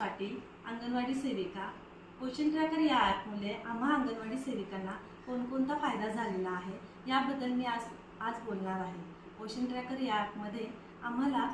पाटील अंगणवाडी सेविका. Question tracker या ॲपमुळे आम्हा अंगणवाडी सेविकांना कोणकोणता फायदा झालेला आहे याबद्दल मी आज आज बोलणार आहे. क्वेश्चन ट्रॅकर या ॲपमध्ये आम्हाला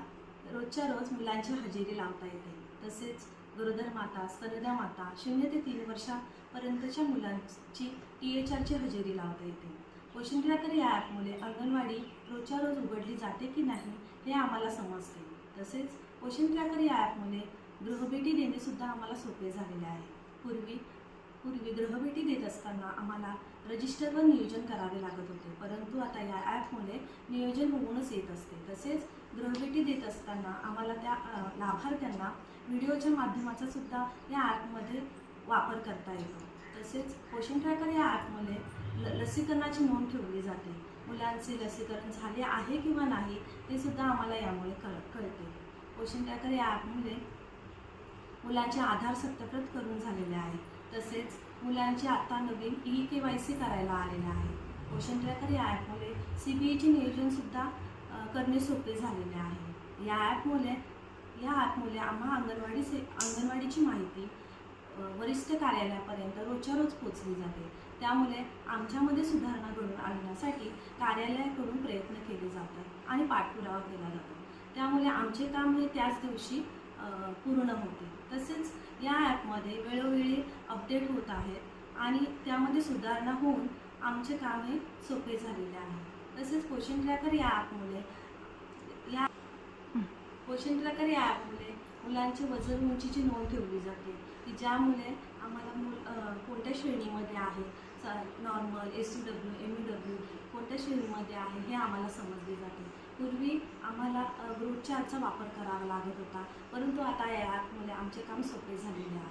रोजच्या रोज मुलांची हजेरी लावता येते. तसेच गरोदर माता स्तनदा माता शून्य ते तीन वर्षापर्यंतच्या मुलांची टी एच आरची हजेरी लावता येते. क्वेश्चन ट्रॅकर या ॲपमुळे अंगणवाडी रोजच्या रोज उघडली जाते की नाही हे आम्हाला समजते. तसेच क्वेश्चन ट्रॅकर या ॲपमुळे ग्रहभेटी देणे सुद्धा आम्हाला सोपे झालेले आहे. पूर्वी पूर्वी ग्रहभेटी देत असताना आम्हाला रजिस्टरवर नियोजन करावे लागत होते. परंतु आता या ॲपमुळे नियोजन होऊनच येत असते. तसेच ग्रहभेटी देत असताना आम्हाला त्या लाभार्थ्यांना व्हिडिओच्या माध्यमाचा सुद्धा या ॲपमध्ये वापर करता येतो. तसेच पोषण ट्रॅकर या ॲपमुळे ल लसीकरणाची नोंद ठेवली जाते. मुलांचे लसीकरण झाले आहे किंवा नाही हे सुद्धा आम्हाला यामुळे कळ कळते. पोषण ट्रॅकर या ॲपमुळे मुलांचे आधार सत्यप्रत करून झालेले आहे तसेच मुलांचे आता नवीन ई के वाय सी करायला आलेले आहे. पोषण ट्रॅकर या ॲपमुळे सी बी ईचे नियोजनसुद्धा करणे सोपे झालेले आहे. या ॲपमुळे या ॲपमुळे आम्हा अंगणवाडी से अंगणवाडीची माहिती वरिष्ठ कार्यालयापर्यंत रोजच्या रोज पोचली जाते. त्यामुळे आमच्यामध्ये सुधारणा घडून आणण्यासाठी कार्यालयाकडून प्रयत्न केले जातात आणि पाठपुरावा केला जातो. त्यामुळे आमचे काम हे त्याच दिवशी पूर्ण होते. तसेच या ॲपमध्ये वेळोवेळी अपडेट होत आहेत आणि त्यामध्ये सुधारणा होऊन आमचे कामे सोपे झालेले आहे. तसेच क्वेश्चन ट्रॅकर या ॲपमुळे या पोषण प्रकारे या मुलांचे वजन उंचीची नोंद ठेवली जाते. की ज्यामुळे आम्हाला मुल कोणत्या श्रेणीमध्ये आहे? Normal S U W M U W कोणत्या श्रेणीमध्ये आहे हे आम्हाला समजले जाते. पूर्वी आम्हाला अ, आजचा वापर करावा लागत होता. परंतु आता या ॲपमुळे आमचे काम सोपे झालेले आहे.